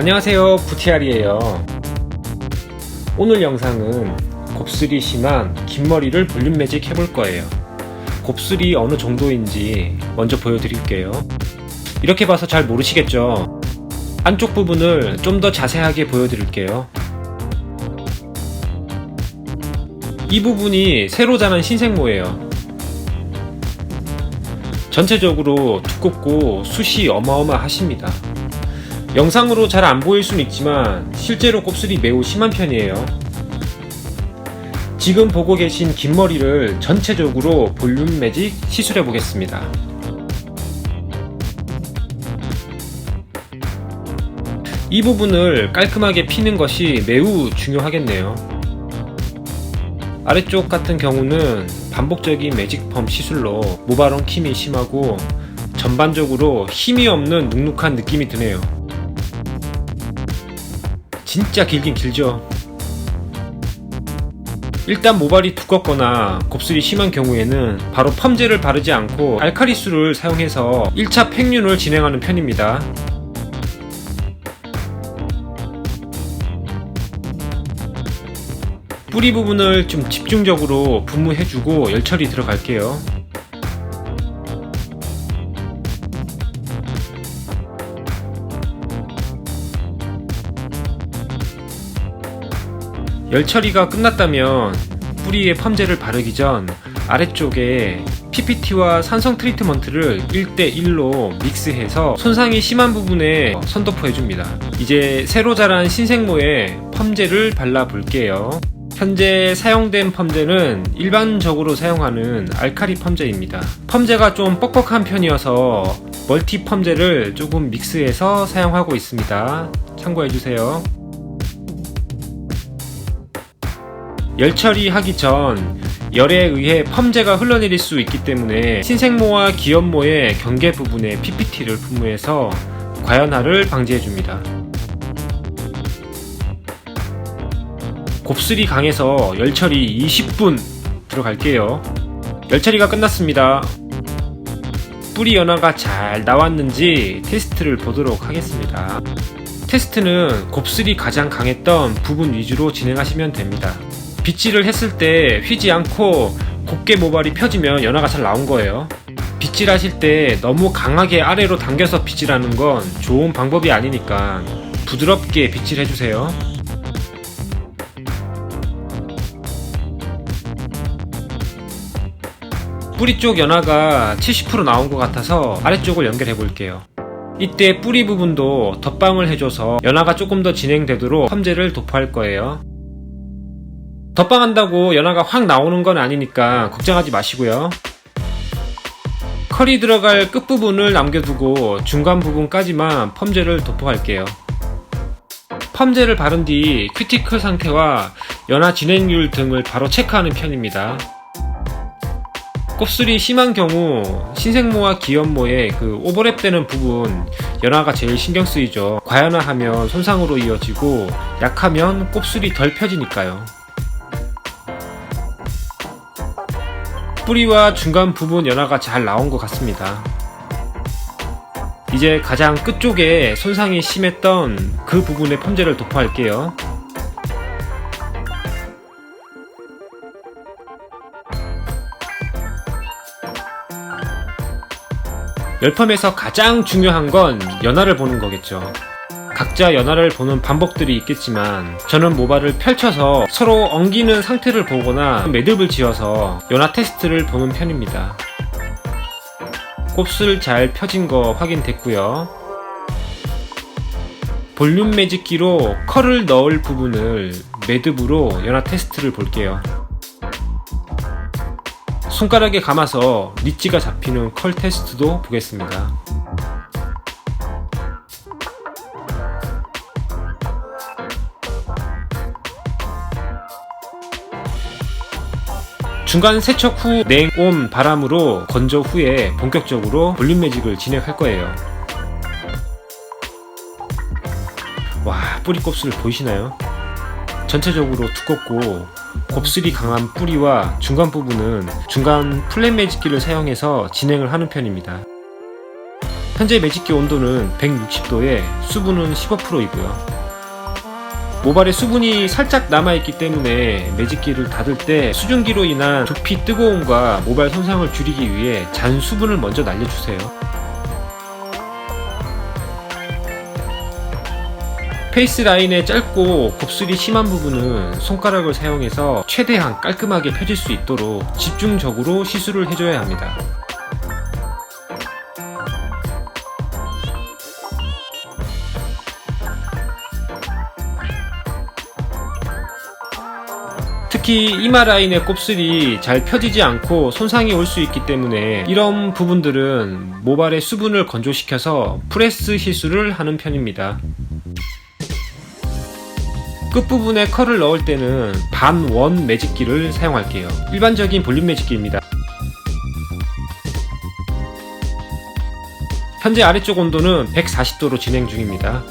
안녕하세요. 부티알이에요. 오늘 영상은 곱슬이 심한 긴 머리를 볼륨 매직 해볼 거예요. 곱슬이 어느 정도인지 먼저 보여드릴게요. 이렇게 봐서 잘 모르시겠죠? 안쪽 부분을 좀 더 자세하게 보여드릴게요. 이 부분이 새로 자란 신생모예요. 전체적으로 두껍고 숱이 어마어마하십니다 영상으로 잘 안 보일 수는 있지만 실제로 곱슬이 매우 심한 편이에요. 지금 보고 계신 긴 머리를 전체적으로 볼륨 매직 시술해 보겠습니다. 이 부분을 깔끔하게 피는 것이 매우 중요하겠네요. 아래쪽 같은 경우는 반복적인 매직펌 시술로 모발원 킴이 심하고 전반적으로 힘이 없는 눅눅한 느낌이 드네요. 진짜 길긴 길죠. 일단 모발이 두껍거나 곱슬이 심한 경우에는 바로 펌제를 바르지 않고 알카리수를 사용해서 1차 팽윤을 진행하는 편입니다. 뿌리 부분을 좀 집중적으로 분무해주고 열처리 들어갈게요. 열 처리가 끝났다면 뿌리에 펌제를 바르기 전 아래쪽에 PPT와 산성 트리트먼트를 1대1로 믹스해서 손상이 심한 부분에 선도포 해줍니다. 이제 새로 자란 신생모에 펌제를 발라볼게요. 현재 사용된 펌제는 일반적으로 사용하는 알카리 펌제입니다. 펌제가 좀 뻑뻑한 편이어서 멀티 펌제를 조금 믹스해서 사용하고 있습니다. 참고해주세요. 열 처리하기 전 열에 의해 펌제가 흘러내릴 수 있기 때문에 신생모와 기염모의 경계 부분에 PPT를 분무해서 과연화를 방지해줍니다. 곱슬이 강해서 열 처리 20분 들어갈게요. 열 처리가 끝났습니다. 뿌리 연화가 잘 나왔는지 테스트를 보도록 하겠습니다. 테스트는 곱슬이 가장 강했던 부분 위주로 진행하시면 됩니다. 빗질을 했을 때 휘지 않고 곱게 모발이 펴지면 연화가 잘 나온 거예요. 빗질 하실 때 너무 강하게 아래로 당겨서 빗질하는 건 좋은 방법이 아니니까 부드럽게 빗질 해 주세요. 뿌리 쪽 연화가 70% 나온 것 같아서 아래쪽을 연결해 볼게요. 이때 뿌리 부분도 덧방을 해줘서 연화가 조금 더 진행되도록 펌제를 도포할 거예요. 덧방한다고 연화가 확 나오는 건 아니니까 걱정하지 마시고요. 컬이 들어갈 끝부분을 남겨두고 중간 부분까지만 펌제를 도포할게요. 펌제를 바른 뒤 큐티클 상태와 연화 진행률 등을 바로 체크하는 편입니다. 곱슬이 심한 경우 신생모와 기염모의 그 오버랩되는 부분 연화가 제일 신경 쓰이죠. 과연화하면 손상으로 이어지고 약하면 곱슬이 덜 펴지니까요. 뿌리와 중간 부분 연화가 잘 나온 것 같습니다. 이제 가장 끝쪽에 손상이 심했던 그 부분의 펌제를 도포할게요. 열펌에서 가장 중요한 건 연화를 보는 거겠죠. 각자 연화를 보는 방법들이 있겠지만 저는 모발을 펼쳐서 서로 엉기는 상태를 보거나 매듭을 지어서 연화 테스트를 보는 편입니다. 곱슬 잘 펴진 거 확인됐고요. 볼륨 매직기로 컬을 넣을 부분을 매듭으로 연화 테스트를 볼게요. 손가락에 감아서 리치가 잡히는 컬 테스트도 보겠습니다. 중간 세척 후 냉온 바람으로 건조 후에 본격적으로 볼륨 매직을 진행할 거예요. 와, 뿌리 곱슬 보이시나요? 전체적으로 두껍고 곱슬이 강한 뿌리와 중간 부분은 중간 플랫 매직기를 사용해서 진행을 하는 편입니다. 현재 매직기 온도는 160도에 수분은 15%이고요. 모발에 수분이 살짝 남아있기 때문에 매직기를 닫을 때 수증기로 인한 두피 뜨거움과 모발 손상을 줄이기 위해 잔 수분을 먼저 날려주세요. 페이스 라인의 짧고 곱슬이 심한 부분은 손가락을 사용해서 최대한 깔끔하게 펴질 수 있도록 집중적으로 시술을 해줘야 합니다. 특히 이마 라인의 곱슬이 잘 펴지지 않고 손상이 올 수 있기 때문에 이런 부분들은 모발의 수분을 건조시켜서 프레스 시술을 하는 편입니다. 끝부분에 컬을 넣을 때는 반원 매직기를 사용할게요. 일반적인 볼륨 매직기입니다. 현재 아래쪽 온도는 140도로 진행 중입니다.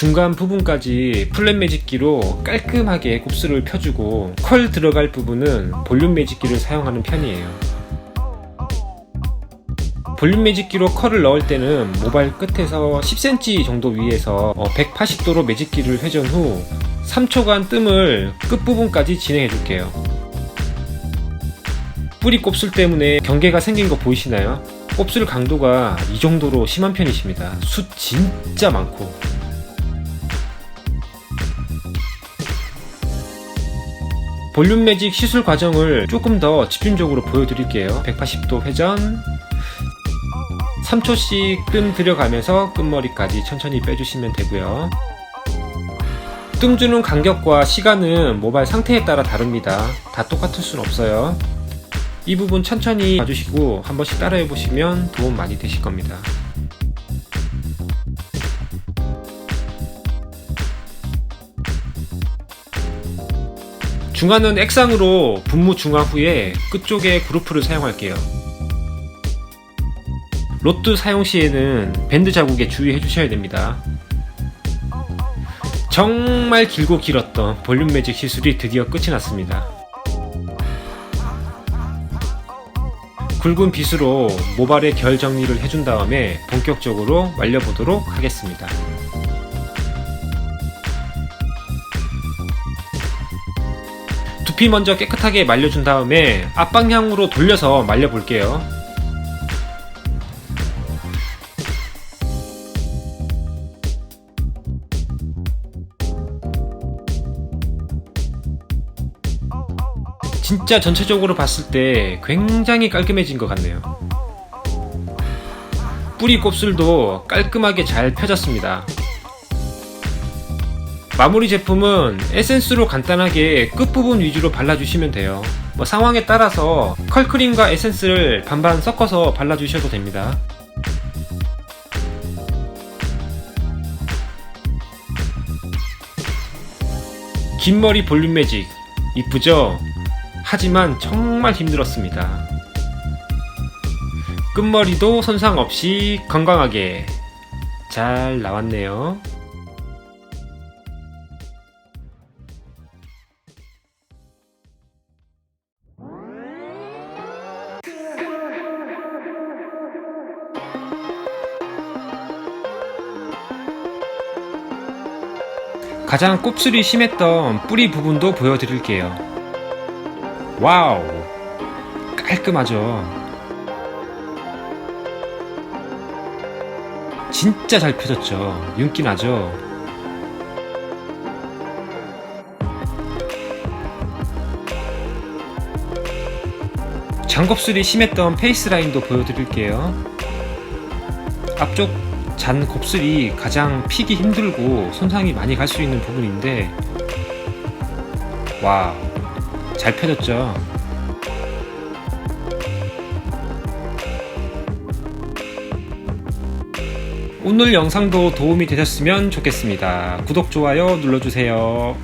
중간 부분까지 플랫 매직기로 깔끔하게 곱슬을 펴주고 컬 들어갈 부분은 볼륨 매직기를 사용하는 편이에요. 볼륨 매직기로 컬을 넣을 때는 모발 끝에서 10cm 정도 위에서 180도로 매직기를 회전 후 3초간 뜸을 끝부분까지 진행해 줄게요. 뿌리 곱슬 때문에 경계가 생긴 거 보이시나요? 곱슬 강도가 이 정도로 심한 편이십니다. 숱 진짜 많고. 볼륨 매직 시술 과정을 조금 더 집중적으로 보여드릴게요. 180도 회전, 3초씩 뜸 들여가면서 끝머리까지 천천히 빼주시면 되고요. 뜸 주는 간격과 시간은 모발 상태에 따라 다릅니다. 다 똑같을 순 없어요. 이 부분 천천히 봐주시고 한 번씩 따라해 보시면 도움 많이 되실 겁니다. 중화는 액상으로 분무 중화 후에 끝쪽에 그루프를 사용할게요. 로트 사용 시에는 밴드 자국에 주의해 주셔야 됩니다. 정말 길고 길었던 볼륨 매직 시술이 드디어 끝이 났습니다. 굵은 빗으로 모발의 결 정리를 해준 다음에 본격적으로 말려보도록 하겠습니다. 두피 먼저 깨끗하게 말려준 다음에 앞방향으로 돌려서 말려볼게요. 진짜 전체적으로 봤을 때 굉장히 깔끔해진 것 같네요. 뿌리 곱슬도 깔끔하게 잘 펴졌습니다. 마무리 제품은 에센스로 간단하게 끝부분 위주로 발라주시면 돼요. 뭐 상황에 따라서 컬크림과 에센스를 반반 섞어서 발라주셔도 됩니다. 긴 머리 볼륨 매직 이쁘죠? 하지만 정말 힘들었습니다. 끝머리도 손상 없이 건강하게 잘 나왔네요. 가장 곱슬이 심했던 뿌리 부분도 보여드릴게요. 와우! 깔끔하죠? 진짜 잘 펴졌죠? 윤기 나죠? 장곱슬이 심했던 페이스 라인도 보여드릴게요. 앞쪽 잔 곱슬이 가장 피기 힘들고 손상이 많이 갈 수 있는 부분인데 와, 잘 펴졌죠? 오늘 영상도 도움이 되셨으면 좋겠습니다. 구독, 좋아요 눌러주세요.